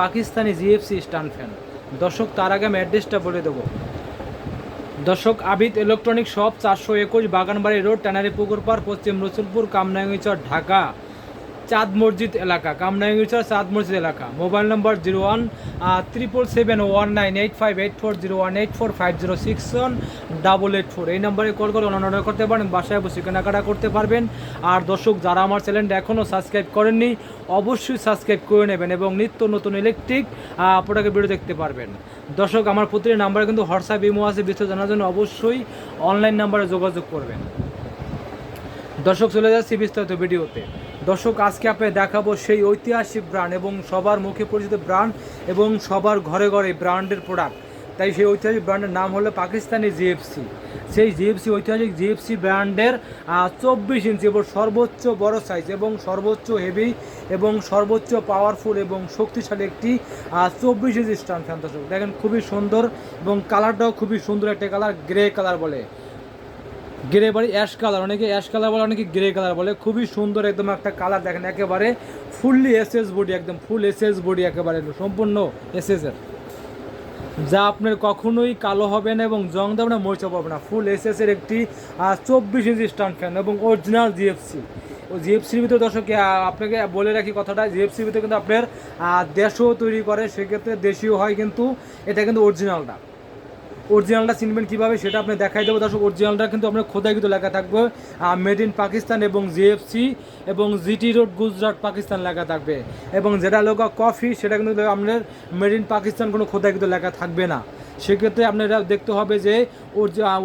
Pakistani GFC স্টান fan. দর্শক, তার আগে আমি অ্যাড্রেসটা বলে দেবো। দর্শক, আবিদ ইলেকট্রনিক শপ, চারশো একুশ বাগানবাড়ি রোড, ট্যানারি পুকুর পার, পশ্চিম রসুলপুর কামনাঙ্গিচর ঢাকা। চাঁদ মসজিদ এলাকা কামনাঙ্গিচর চাঁদ মসজিদ এলাকা। Mobile number zero one triple seven one nine eight five eight four zero one eight four five zero six one double eight four এই নম্বরে কল করে অনলাইন অর্ডার করতে পারেন, বাসায় বসে কেনাকাটা করতে পারবেন। আর দর্শক, যারা আমার চ্যানেলটা এখনও সাবস্ক্রাইব করেননি, অবশ্যই সাবস্ক্রাইব করে নেবেন এবং নিত্য নতুন ইলেকট্রিক প্রোডাক্টের ভিডিও দেখতে পারবেন। দর্শক, আমার প্রতিটি নাম্বারে কিন্তু হোয়াটসঅ্যাপ ইমো আছে, বিস্তারিত জানার জন্য অবশ্যই অনলাইন নাম্বারে যোগাযোগ করবেন। দর্শক, চলে যাচ্ছি বিস্তারিত ভিডিওতে দর্শক, আজকে আপনাকে দেখাবো সেই ঐতিহাসিক ব্র্যান্ড এবং সবার মুখে পরিচিত ব্র্যান্ড এবং সবার ঘরে ঘরে ব্র্যান্ডের প্রোডাক্ট তাই সেই ঐতিহাসিক ব্র্যান্ডের নাম হলো পাকিস্তানি জিএফসি সেই জিএফসি ঐতিহাসিক জিএফসি ব্র্যান্ডের চব্বিশ ইঞ্চি এবং সর্বোচ্চ বড় সাইজ এবং সর্বোচ্চ হেভি এবং সর্বোচ্চ পাওয়ারফুল এবং শক্তিশালী একটি চব্বিশ ইঞ্চি স্ট্যান্ড ফ্যান দর্শক, দেখেন খুবই সুন্দর এবং কালারটাও খুবই সুন্দর, একটা কালার গ্রে কালার বলে। গ্রে বাড়ি অ্যাশ কালার অনেকে অ্যাশ কালার বলে, অনেকে গ্রে কালার বলে। খুবই সুন্দর একদম একটা কালার দেখেন, একেবারে ফুললি এসএস বডি একদম ফুল এসএস বডি একেবারে, সম্পূর্ণ এসএস এর। যা আপনার কখনোই কালো হবে না এবং জং দেবে না মরিচা পাবে না। ফুল এসএস এর একটি চব্বিশ ইঞ্চি স্ট্যান্ড ফ্যান এবং অরিজিনাল জিএফসি ও জিএফসির ভিতরে দর্শক আপনাকে বলে রাখি কথাটা জিএফসির ভিতরে কিন্তু আপনার দেশও তৈরি করে, সেক্ষেত্রে দেশীয় হয় কিন্তু, এটা কিন্তু অরিজিনালটা অরিজিনালটা চিনবেন কীভাবে সেটা আপনি দেখাই দেবো। দর্শক, অরিজিনালটা কিন্তু আপনার খোদাই কিন্তু লেখা থাকবে। মেড ইন পাকিস্তান এবং জিএফসি এবং জিটি রোড গুজরাট পাকিস্তান লেখা থাকবে। এবং যেটা লোক কফি সেটা কিন্তু আপনার মেড ইন পাকিস্তান কোনো খোদাই কিন্তু লেখা থাকবে না। সেক্ষেত্রে আপনারা দেখতে হবে যে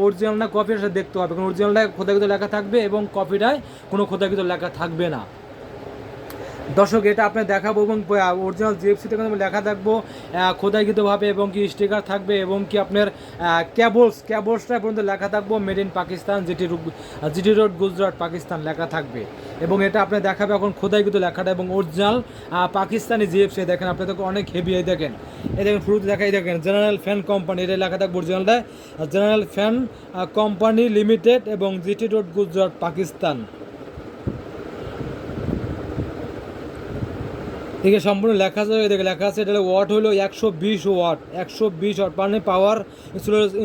অরিজিনাল না কফি সেটা দেখতে হবে। কারণ অরিজিনালটা খোদাইকৃত লেখা থাকবে এবং কপিটায় কোনো খোদাইকৃত লেখা থাকবে না। দর্শক, এটা আপনার দেখাবো এবং অরিজিনাল জিএফসিতে কিন্তু লেখা থাকব খোদাইকৃতভাবে এবং কি স্টিকার থাকবে এবং কি আপনার ক্যাবলস ক্যাবলসটা পর্যন্ত লেখা থাকব made in Pakistan GT GT road Gujrat Pakistan লেখা থাকবে। এবং এটা আপনি দেখাবে এখন খোদাইকৃত লেখাটা এবং অরিজিনাল পাকিস্তানি জিএফসি দেখেন আপনি তো অনেক হেভি এই দেখেন। এই দেখেন শুরুতে দেখাই দেখেন জেনারেল ফ্যান কোম্পানি এটা লেখা থাকবে অরিজিনালটা জেনারেল ফ্যান কোম্পানি লিমিটেড এবং জিটি রোড গুজরাট পাকিস্তান আছে সম্পূর্ণ লেখা আছে দেখে লেখা আছে, এটা ওয়াট হলো একশো বিশ ওয়াট একশো বিশ ওয়াট মানে পাওয়ার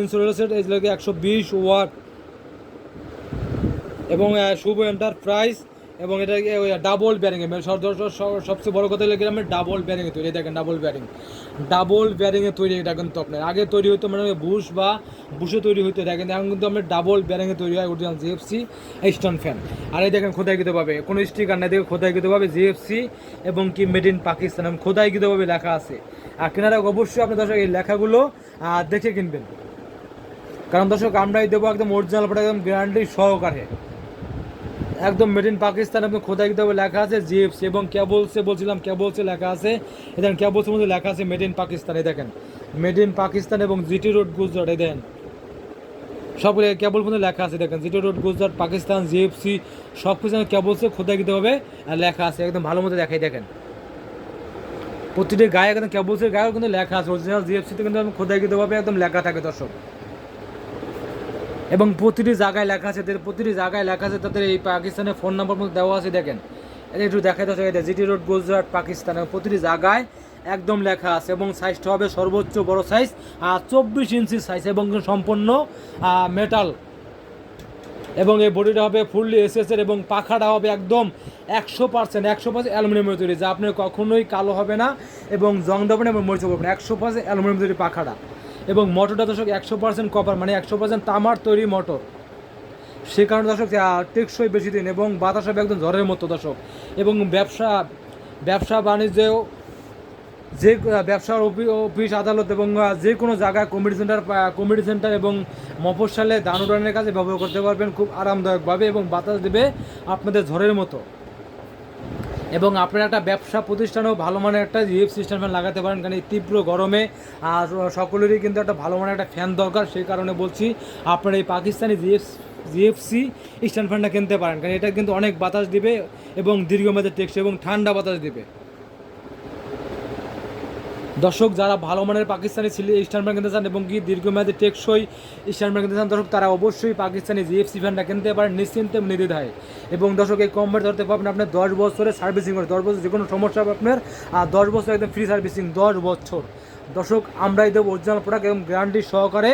ইন্স্যুরেন্স লাগে একশো বিশ ওয়াট এবং শুভ এন্টারপ্রাইজ এবং এটা ডাবল ব্যারিং সব- সব- সব- সবচেয়ে বড় কথা হলো গ্রামের ডাবল ব্যারিং তৈরি দেখেন ডাবল ব্যারিং ডাবল ব্যারিংয়ে তৈরি এটা কিন্তু আপনার। আগে তৈরি হতো মানে বুশ বা বুশে তৈরি হতো কিন্তু এখন কিন্তু আপনার ডাবল ব্যারিংয়ে তৈরি হয় অরিজিনাল জিএফসি স্টোন ফ্যান আর এই দেখেন খোদাইকৃতভাবে, কোনো স্টিকার না দেখে খোদাইকৃতভাবে জিএফসি এবং কি মেড ইন পাকিস্তান এবং খোদাইকৃতভাবে লেখা আছে। আর কেনারা অবশ্যই আপনি দর্শক, এই লেখাগুলো দেখে কিনবেন। কারণ দর্শক, আমরাই দেবো একদম অরিজিনাল প্রোডাক্ট একদম গ্যারান্টি সহকারে। একদম মেড ইন পাকিস্তান এবং খোদাই কিতাবে লেখা আছে জিএফসি এবং ক্যাবলসে, বলছিলাম ক্যাবলসে লেখা আছে। দেখেন, ক্যাবলসের মধ্যে লেখা আছে মেড ইন পাকিস্তান, এই দেখেন। মেড ইন পাকিস্তান এবং জিটি রোড, গুজরাট, এই দেখেন। সবগুলো ক্যাবল মধ্যে লেখা আছে, দেখেন, GT road, Gujrat, Pakistan, GFC সব কিছু ক্যাবলসে খোদাই কিতাবে লেখা আছে, একদম ভালো মতো দেখাই, দেখেন। প্রতিটি গায়ে একদম ক্যাবলসের গায়েও কিন্তু লেখা আছে অরিজিনাল জিএফসিতে কিন্তু খোদাই কিতাবে একদম লেখা থাকে, দর্শক। এবং প্রতিটি জায়গায় লেখা আছে এদের প্রতিটি জায়গায় লেখা আছে, তাদের এই পাকিস্তানের ফোন নাম্বার মধ্যে দেওয়া আছে, দেখেন। একটু দেখাই তো জিটি রোড গুজরাট পাকিস্তান প্রতিটি জায়গায় একদম লেখা আছে, এবং সাইজটা হবে সর্বোচ্চ বড় সাইজ চব্বিশ ইঞ্চি সাইজ এবং সম্পূর্ণ মেটাল এবং এই বডিটা হবে ফুললি এসএসের এবং পাখাটা হবে একদম একশো পার্সেন্ট একশো পার্সেন্ট অ্যালুমিনিয়ামের তৈরি, যা আপনার কখনোই কালো হবে না, এবং জং দেবে এবং মরিচ হবে না, একশো পার্সেন্ট অ্যালুমিনিয়াম তৈরি পাখাটা। এবং মোটরটা দর্শক একশো পার্সেন্ট কপার মানে একশো পার্সেন্ট তামার তৈরি মোটর। সে কারণে দর্শক টেকসই বেশি দিন এবং বাতাস হবে একদম ঝড়ের মতো দর্শক। এবং ব্যবসা ব্যবসা বাণিজ্যেও যে ব্যবসার অফি- অফিস আদালত এবং যে কোনো জায়গায় কমিটি সেন্টার কমিটি সেন্টার এবং মফস্বলে দান উড়ানের কাজে ব্যবহার করতে পারবেন খুব আরামদায়কভাবে এবং বাতাস দেবে আপনাদের ঝড়ের মতো। এবং আপনারা একটা ব্যবসা প্রতিষ্ঠানেও ভালো মানের একটা ইউএফ সিস্টেম ফ্যান লাগাতে পারেন, কারণ এই তীব্র গরমে, আর সকলেরই কিন্তু একটা ভালো মানের একটা ফ্যান দরকার। সেই কারণে বলছি, আপনারা এই পাকিস্তানি জিএফ জিএফসি স্ট্যান্ড ফ্যানটা কিনতে পারেন, কারণ এটা কিন্তু অনেক বাতাস দিবে এবং দীর্ঘমেয়াদে টেকসই এবং ঠান্ডা বাতাস দিবে। দর্শক, যারা ভালো মানের পাকিস্তানি ছিল ইস্টার্ন ব্যাংক কিনতে চান এবং কি দীর্ঘমেয়াদী টেকসই ইস্টার্ন ব্যাংক কিনতে চান দর্শক, তারা অবশ্যই পাকিস্তানি জিএফসি ফ্যানটা কিনতে পারেন, নিশ্চিন্তে নির্দিধায় এবং দর্শক, এই কম ধরতে পারবেন আপনার দশ বছরের সার্ভিসিং করে, দশ বছর যে কোনো সমস্যা হবে আপনার, আর দশ বছর একদম ফ্রি সার্ভিসিং দশ বছর। দর্শক, আমরাই দেবো অরিজিনাল প্রোডাক্ট এবং গ্যারান্টি সহকারে